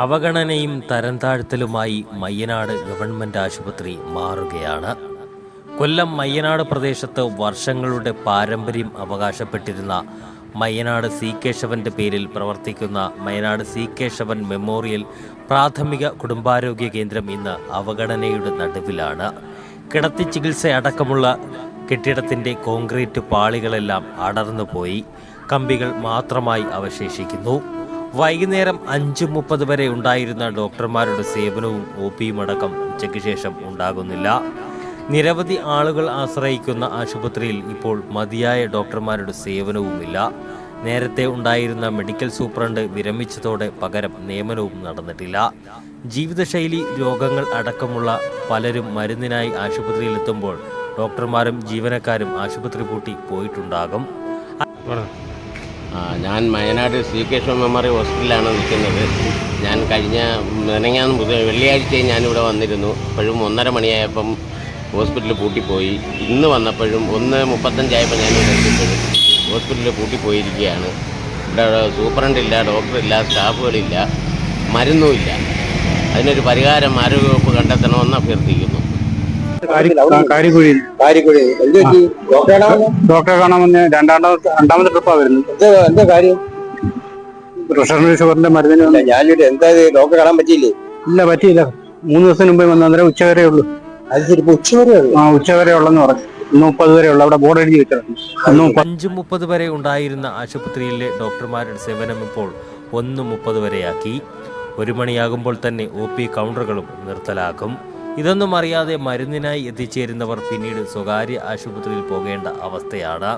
അവഗണനയും തരംതാഴ്ത്തലുമായി Mayyanad government ആശുപത്രി മാറുകയാണ്. കൊല്ലം മയ്യനാട് പ്രദേശത്ത് വർഷങ്ങളുടെ പാരമ്പര്യം അവകാശപ്പെട്ടിരുന്ന മയ്യനാട് സി കേശവന്റെ പേരിൽ പ്രവർത്തിക്കുന്ന മയ്യനാട് സി കേശവൻ മെമ്മോറിയൽ പ്രാഥമിക കുടുംബാരോഗ്യ കേന്ദ്രം ഇന്ന് അവഗണനയുടെ നടുവിലാണ്. കിടത്തി ചികിത്സ അടക്കമുള്ള കെട്ടിടത്തിന്റെ കോൺക്രീറ്റ് പാളികളെല്ലാം അടർന്നുപോയി. കമ്പികൾ മാത്രമായി അവശേഷിക്കുന്നു. വൈകുന്നേരം അഞ്ച് മുപ്പത് വരെ ഉണ്ടായിരുന്ന ഡോക്ടർമാരുടെ സേവനവും ഒ പിയും അടക്കം ഉച്ചയ്ക്ക് ശേഷം ഉണ്ടാകുന്നില്ല. നിരവധി ആളുകൾ ആശ്രയിക്കുന്ന ആശുപത്രിയിൽ ഇപ്പോൾ മതിയായ ഡോക്ടർമാരുടെ സേവനവുമില്ല. നേരത്തെ ഉണ്ടായിരുന്ന മെഡിക്കൽ സൂപ്രണ്ട് വിരമിച്ചതോടെ പകരം നിയമനവും നടന്നിട്ടില്ല. ജീവിതശൈലി രോഗങ്ങൾ അടക്കമുള്ള പലരും മരുന്നിനായി ആശുപത്രിയിലെത്തുമ്പോൾ ഡോക്ടർമാരും ജീവനക്കാരും ആശുപത്രി പൂട്ടി പോയിട്ടുണ്ടാകും. ഞാൻ വയനാട് സി കെ ശോ മെമ്മോറിയൽ ഹോസ്പിറ്റലിലാണ് നിൽക്കുന്നത്. ഞാൻ കഴിഞ്ഞ നനങ്ങാന്ന് ബുധ വെള്ളിയാഴ്ചയും ഞാനിവിടെ വന്നിരുന്നു. അപ്പോഴും ഒന്നര മണിയായപ്പം ഹോസ്പിറ്റലിൽ പൂട്ടിപ്പോയി. ഇന്ന് വന്നപ്പോഴും ഒന്ന് മുപ്പത്തഞ്ചായപ്പോൾ ഞാനിവിടെ എത്തിയപ്പോഴും ഹോസ്പിറ്റലിൽ പൂട്ടിപ്പോയിരിക്കുകയാണ്. ഇവിടെ സൂപ്രണ്ടില്ല ഡോക്ടറില്ല സ്റ്റാഫുകളില്ല മരുന്നുമില്ല. അതിനൊരു പരിഹാരം ആരോഗ്യവകുപ്പ് കണ്ടെത്തണമെന്ന് അഭ്യർത്ഥിക്കുന്നു. കാരിക്കുഴി. കാരിക്കുഴി. ഡോക്ടറെ കാണാമെന്ന് രണ്ടാമത്തെ രണ്ടാമത്തെ ട്രിപ്പാ വരുന്നത്. എന്താ കാര്യം? പ്രഷറിന് ഷുഗറിന്റെ മരുന്നിന് ഞാനിവിടെ എന്താ ഡോക്ടറെ കാണാൻ പറ്റിയില്ലേ? ഇല്ല പറ്റിയില്ല. മൂന്ന് ദിവസം മുമ്പേ വന്ന അന്നേരം ഉച്ച വരെ ഉള്ളൂ. അത് ശരി ഉച്ച വരെ ആ ഉച്ച വരെ ഉള്ളെന്ന് പറഞ്ഞു. മുപ്പത് വരെ ഉള്ള. അവിടെ ബോർഡ് എഴുതി വെച്ചിട്ടുണ്ട് അഞ്ച് മുപ്പത് വരെ ഉണ്ടായിരുന്ന ആശുപത്രിയിലെ ഡോക്ടർമാരുടെ സേവനം ഇപ്പോൾ ഒന്ന് മുപ്പത് വരെയാക്കി. ഒരു മണിയാകുമ്പോൾ തന്നെ ഒ പി കൗണ്ടറുകളും നിർത്തലാക്കും. ഇതൊന്നും അറിയാതെ മരുന്നിനായി എത്തിച്ചേരുന്നവർ പിന്നീട് സ്വകാര്യ ആശുപത്രിയിൽ പോകേണ്ട അവസ്ഥയാണ്.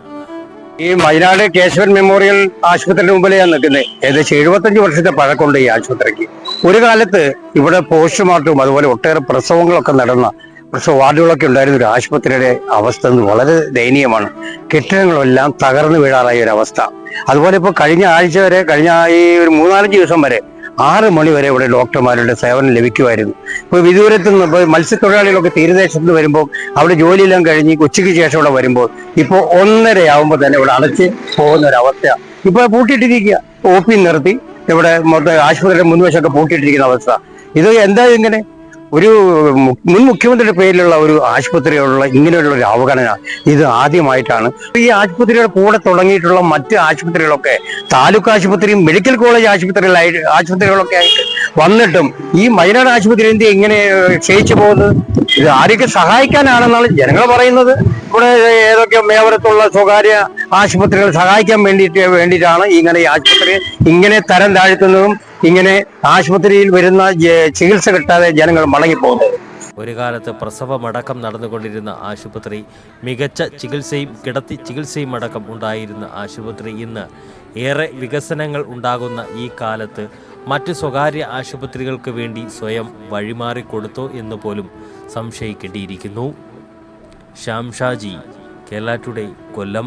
ഈ വയനാട് കേശവൻ മെമ്മോറിയൽ ആശുപത്രിയുടെ മുമ്പിലെയാണ് നിൽക്കുന്നത് ഏകദേശം എഴുപത്തഞ്ച് വർഷത്തെ പഴക്കമുണ്ട് ഈ ആശുപത്രിക്ക്. ഒരു കാലത്ത് ഇവിടെ പോസ്റ്റ്മോർട്ടവും അതുപോലെ ഒട്ടേറെ പ്രസവങ്ങളൊക്കെ നടന്ന പ്രസവ വാർഡുകളൊക്കെ ഉണ്ടായിരുന്ന ഒരു ആശുപത്രിയുടെ അവസ്ഥ വളരെ ദയനീയമാണ്. കെട്ടിടങ്ങളെല്ലാം തകർന്നു വീഴാറായ ഒരു അവസ്ഥ. അതുപോലെ ഇപ്പോൾ കഴിഞ്ഞ ആഴ്ച വരെ കഴിഞ്ഞ ഈ ഒരു മൂന്നാലഞ്ച് ദിവസം വരെ ആറ് മണിവരെ ഇവിടെ ഡോക്ടർമാരുടെ സേവനം ലഭിക്കുമായിരുന്നു. ഇപ്പോൾ വിദൂരത്ത് നിന്ന് ഇപ്പോൾ മത്സ്യത്തൊഴിലാളികളൊക്കെ തീരദേശത്ത് നിന്ന് വരുമ്പോൾ അവിടെ ജോലിയെല്ലാം കഴിഞ്ഞ് ഉച്ചയ്ക്ക് ശേഷം ഇവിടെ വരുമ്പോൾ ഇപ്പോൾ ഒന്നരയാവുമ്പോൾ തന്നെ ഇവിടെ അടച്ച് പോകുന്ന ഒരു അവസ്ഥയാണ് ഇപ്പോൾ പൂട്ടിയിട്ടിരിക്കുക. ഒ പി നിർത്തി. ഇവിടെ മൊത്തം ആശുപത്രിയുടെ മുൻവശമൊക്കെ പൂട്ടിയിട്ടിരിക്കുന്ന അവസ്ഥ. ഇത് എന്താ ഇങ്ങനെ? ഒരു മുൻ മുഖ്യമന്ത്രിയുടെ പേരിലുള്ള ഒരു ആശുപത്രിയോടുള്ള ഇങ്ങനെയുള്ള ഒരു അവഗണന ഇത് ആദ്യമായിട്ടാണ്. ഈ ആശുപത്രിയുടെ കൂടെ തുടങ്ങിയിട്ടുള്ള മറ്റ് ആശുപത്രികളൊക്കെ താലൂക്ക് ആശുപത്രിയും മെഡിക്കൽ കോളേജ് ആശുപത്രികളായി ആശുപത്രികളൊക്കെ ആയിട്ട് വന്നിട്ടും ഈ വയനാട് ആശുപത്രി എന്ത് ഇങ്ങനെ ക്ഷയിച്ചു പോകുന്നത്? ഇത് ആരെയൊക്കെ സഹായിക്കാനാണെന്നാണ് ജനങ്ങൾ പറയുന്നത്. ഇവിടെ ഏതൊക്കെ മേവരത്തുള്ള സ്വകാര്യ ആശുപത്രികൾ സഹായിക്കാൻ വേണ്ടിയിട്ട് വേണ്ടിയിട്ടാണ് ഇങ്ങനെ ഈ ആശുപത്രി ഇങ്ങനെ തരം താഴ്ത്തുന്നതും ഇങ്ങനെ ആശുപത്രിയിൽ വരുന്ന ചികിത്സ കിട്ടാതെ ജനങ്ങൾ മടങ്ങിപ്പോകുന്നത് ഒരു കാലത്ത് പ്രസവമടക്കം നടന്നുകൊണ്ടിരുന്ന ആശുപത്രി മികച്ച ചികിത്സയും കിടത്തി ചികിത്സയും അടക്കം ഉണ്ടായിരുന്ന ആശുപത്രി ഇന്ന് ഏറെ വികസനങ്ങൾ ഉണ്ടാകുന്ന ഈ കാലത്ത് മറ്റ് സ്വകാര്യ ആശുപത്രികൾക്ക് വേണ്ടി സ്വയം വഴിമാറിക്കൊടുത്തോ എന്ന് പോലും സംശയിക്കേണ്ടിയിരിക്കുന്നു. ശ്യാം ഷാജി കേരള ടുഡേ കൊല്ലം.